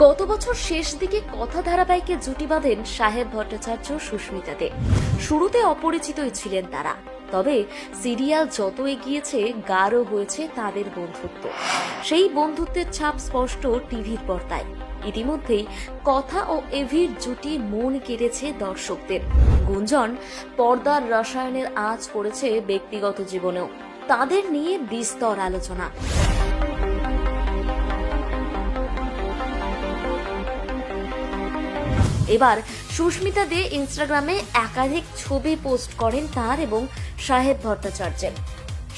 গত বছর শেষ দিকে কথা ধারাবাহিকে জুটি বাঁধেন সাহেব ভট্টাচার্য সুস্মিতা দে। শুরুতে অপরিচিতই ছিলেন তারা, তবে সিরিয়াল যত এগিয়েছে, গাঢ় হয়েছে তাদের বন্ধুত্ব। সেই বন্ধুত্বের ছাপ স্পষ্ট টিভির পর্দায়। ইতিমধ্যেই কথা ও এভির জুটি মন কেড়েছে দর্শকদের। গুঞ্জন, পর্দার রসায়নের আঁচ পড়েছে ব্যক্তিগত জীবনেও। তাদের নিয়ে বিস্তর আলোচনা। এবার সুস্মিতা দে ইনস্টাগ্রামে একাধিক ছবি পোস্ট করেন তার এবং সাহেব ভট্টাচার্যের।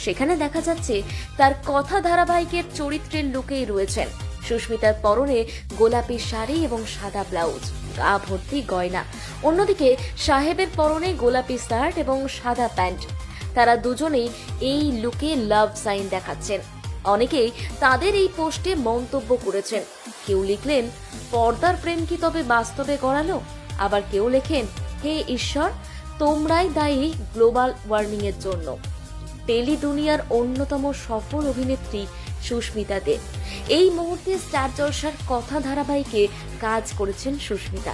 সেখানে দেখা যাচ্ছে তার কথা ধারাবাহিকের চরিত্রের লুকেই রয়েছেন। সুস্মিতার পরনে গোলাপি শাড়ি এবং সাদা ব্লাউজ, গা ভর্তি গয়না। অন্যদিকে সাহেবের পরনে গোলাপি শার্ট এবং সাদা প্যান্ট। তারা দুজনেই এই লুকে লাভ সাইন দেখাচ্ছেন। অনেকেই তাদের এই পোস্টে মন্তব্য করেছেন। কেউ লিখলেন, পর্দার প্রেম কি তবে বাস্তবে গড়ালো? আবার কেউ লেখেন, হে ঈশ্বর, তোমরাই দায়ী গ্লোবাল ওয়ার্মিং এর জন্য। টেলি দুনিয়ার অন্যতম সফল অভিনেত্রী সুস্মিতা দে। এই মুহূর্তে স্টার জলসার কথা ধারাবাহিকে কাজ করেছেন সুস্মিতা।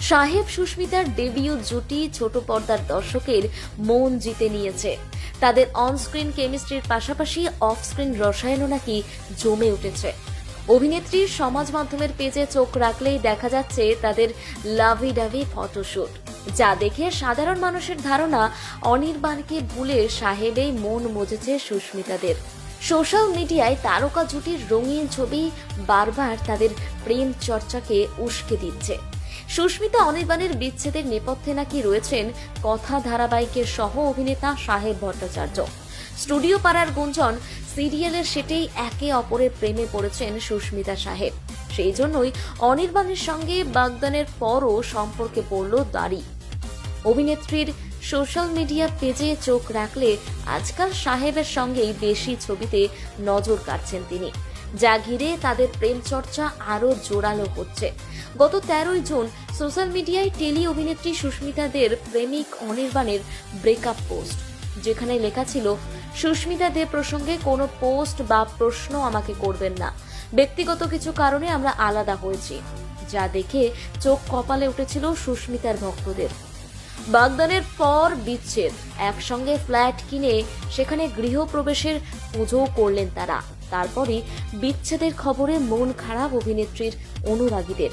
সাহেব সুস্মিতার ডেবিউ জুটি ছোট পর্দার দর্শকের মন জিতে নিয়েছে। তাদের অনস্ক্রিন কেমিস্ট্রির পাশাপাশি অফ স্ক্রিন রসায়নও নাকি জমে উঠেছে। অভিনেত্রীর সমাজ মাধ্যমের পেজে চোখ রাখলেই দেখা যাচ্ছে তাদের লাভি ডাভি ফটোশুট যা দেখে সাধারণ মানুষের ধারণা অনির্বাণকে ভুলে সাহেবেই মন মজেছে সুস্মিতাদের। সোশ্যাল মিডিয়ায় তারকা জুটির রঙিন ছবি বারবার তাদের প্রেম চর্চাকে উস্কে দিচ্ছে। সুস্মিতা অনির্বাণের বিচ্ছেদের নেপথ্যে নাকি রয়েছেন কথা ধারাবাহিকের সহ অভিনেতা সাহেব ভট্টাচার্য। স্টুডিও পাড়ার গুঞ্জন, সিরিয়ালের সেটেই একে অপরের প্রেমে পড়েছেন সুস্মিতা সাহেব। সেই জন্যই অনির্বাণের সঙ্গে বাগদানের পরও সম্পর্কে পড়ল দাড়ি। অভিনেত্রীর সোশ্যাল মিডিয়া পেজে চোখ রাখলে আজকাল সাহেবের সঙ্গেই বেশি ছবিতে নজর কাটছেন তিনি। যা ঘিরে তাদের প্রেম চর্চা আরও জোরালো হচ্ছে। গত তেরোই জুন সোশ্যাল মিডিয়ায় টেলি অভিনেত্রী সুস্মিতাদের প্রেমিক অনির্বাণের ব্রেকআপ পোস্ট, যেখানে লেখা ছিল, সুস্মিতা দে প্রসঙ্গে কোনো পোস্ট বা প্রশ্ন আমাকে করবেন না। ব্যক্তিগত কিছু কারণে আমরা আলাদা হয়েছি, যা দেখে চোখ কপালে উঠেছিল সুস্মিতার ভক্তদের। বাগদানের পর বিচ্ছেদ, একসঙ্গে ফ্ল্যাট কিনে সেখানে গৃহপ্রবেশের পুজোও করলেন তারা। তারপরই বিচ্ছেদের খবরে মন খারাপ অভিনেত্রীর অনুরাগীদের।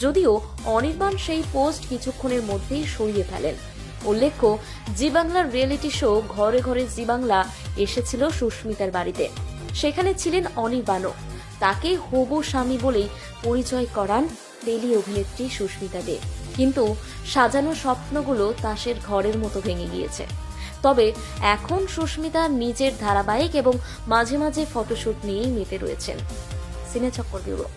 যদিও অনির্বাণ সেই পোস্ট কিছুক্ষণের মধ্যেই সরিয়ে ফেলেন। উল্লেখ্য জি বাংলার রিয়েলিটি শো ঘরে ঘরে জি বাংলা এসেছিল সুস্মিতার বাড়িতে। সেখানে ছিলেন অনির্বাণও। তাকে হবু স্বামী বলেই পরিচয় করান টেলি অভিনেত্রী সুস্মিতা দে। কিন্তু সাজানো স্বপ্নগুলো তাসের ঘরের মতো ভেঙে গিয়েছে। তবে এখন সুস্মিতা নিজের ধারাবাহিক এবং মাঝে মাঝে ফটোশ্যুট নিয়েই মেতে রয়েছেন। সিনেচক্কর ব্যুরো।